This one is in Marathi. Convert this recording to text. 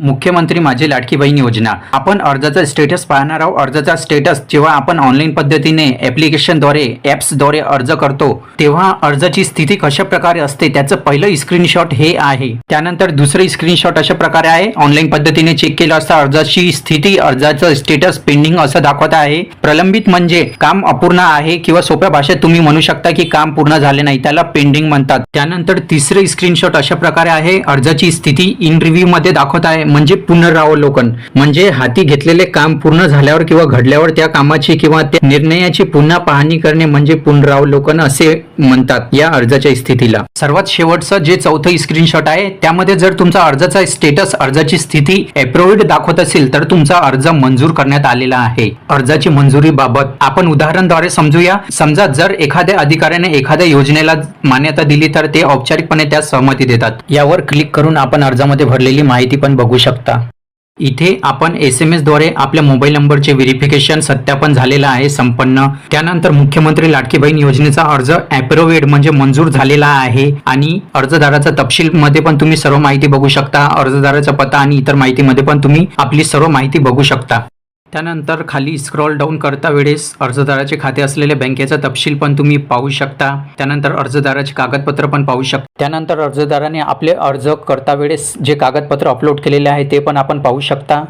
मुख्यमंत्री माझी लाडकी बहीण योजना. आपण अर्जाचा स्टेटस पाहणार आहोत. अर्जाचा स्टेटस जेव्हा आपण ऑनलाईन पद्धतीने ऍप्लिकेशनद्वारे ॲप्सद्वारे अर्ज करतो तेव्हा अर्जाची स्थिती कशा प्रकारे असते त्याचं पहिलं स्क्रीनशॉट हे आहे. त्यानंतर दुसरं स्क्रीनशॉट अशा प्रकारे आहे. ऑनलाईन पद्धतीने चेक केलं असता अर्जाची स्थिती अर्जाचं स्टेटस पेंडिंग असं दाखवत आहे. प्रलंबित म्हणजे काम अपूर्ण आहे किंवा सोप्या भाषेत तुम्ही म्हणू शकता की काम पूर्ण झाले नाही त्याला पेंडिंग म्हणतात. त्यानंतर तिसरे स्क्रीनशॉट अशा प्रकारे आहे. अर्जाची स्थिती इन रिव्ह्यू मध्ये दाखवत आहे. म्हणजे पुनरावलोकन. म्हणजे हाती घेतलेले काम पूर्ण झाल्यावर किंवा घडल्यावर त्या कामाची किंवा त्या निर्णयाची पुन्हा पाहणी करणे म्हणजे पुनरावलोकन असे म्हणतात या अर्जाच्या स्थितीला. सर्वात शेवटचं जे चौथं स्क्रीनशॉट आहे त्यामध्ये जर तुमचा अर्जाचा स्टेटस अर्जाची स्थिती अप्रुव्ड दाखवत असेल तर तुमचा अर्ज मंजूर करण्यात आलेला आहे. अर्जाची मंजुरी बाबत आपण उदाहरणद्वारे समजूया. समजा जर एखाद्या अधिकाऱ्याने एखाद्या योजनेला मान्यता दिली तर ते औपचारिकपणे त्यास सहमती देतात. यावर क्लिक करून आपण अर्जामध्ये भरलेली माहिती पण बघू शकता. इथे आपण एस एम एसद्वारे आपल्या मोबाईल नंबरचे व्हेरिफिकेशन सत्यापन झालेलं आहे संपन्न. त्यानंतर मुख्यमंत्री लाडकी बहीण योजनेचा अर्ज अप्रोवेड म्हणजे मंजूर झालेला आहे आणि अर्जदाराचा तपशील मध्ये पण तुम्ही सर्व माहिती बघू शकता अर्जदाराचा पत्ता आणि इतर माहितीमध्ये पण तुम्ही आपली सर्व माहिती बघू शकता. त्यानंतर खाली स्क्रॉल डाऊन करता वेळेस अर्जदाराचे खाते असलेल्या बँकेचा तपशील पण तुम्ही पाहू शकता. त्यानंतर अर्जदाराचे कागदपत्र पण पाहू शकता. त्यानंतर अर्जदाराने आपले अर्ज करता वेळेस जे कागदपत्र अपलोड केलेले आहे ते पण आपण पाहू शकता.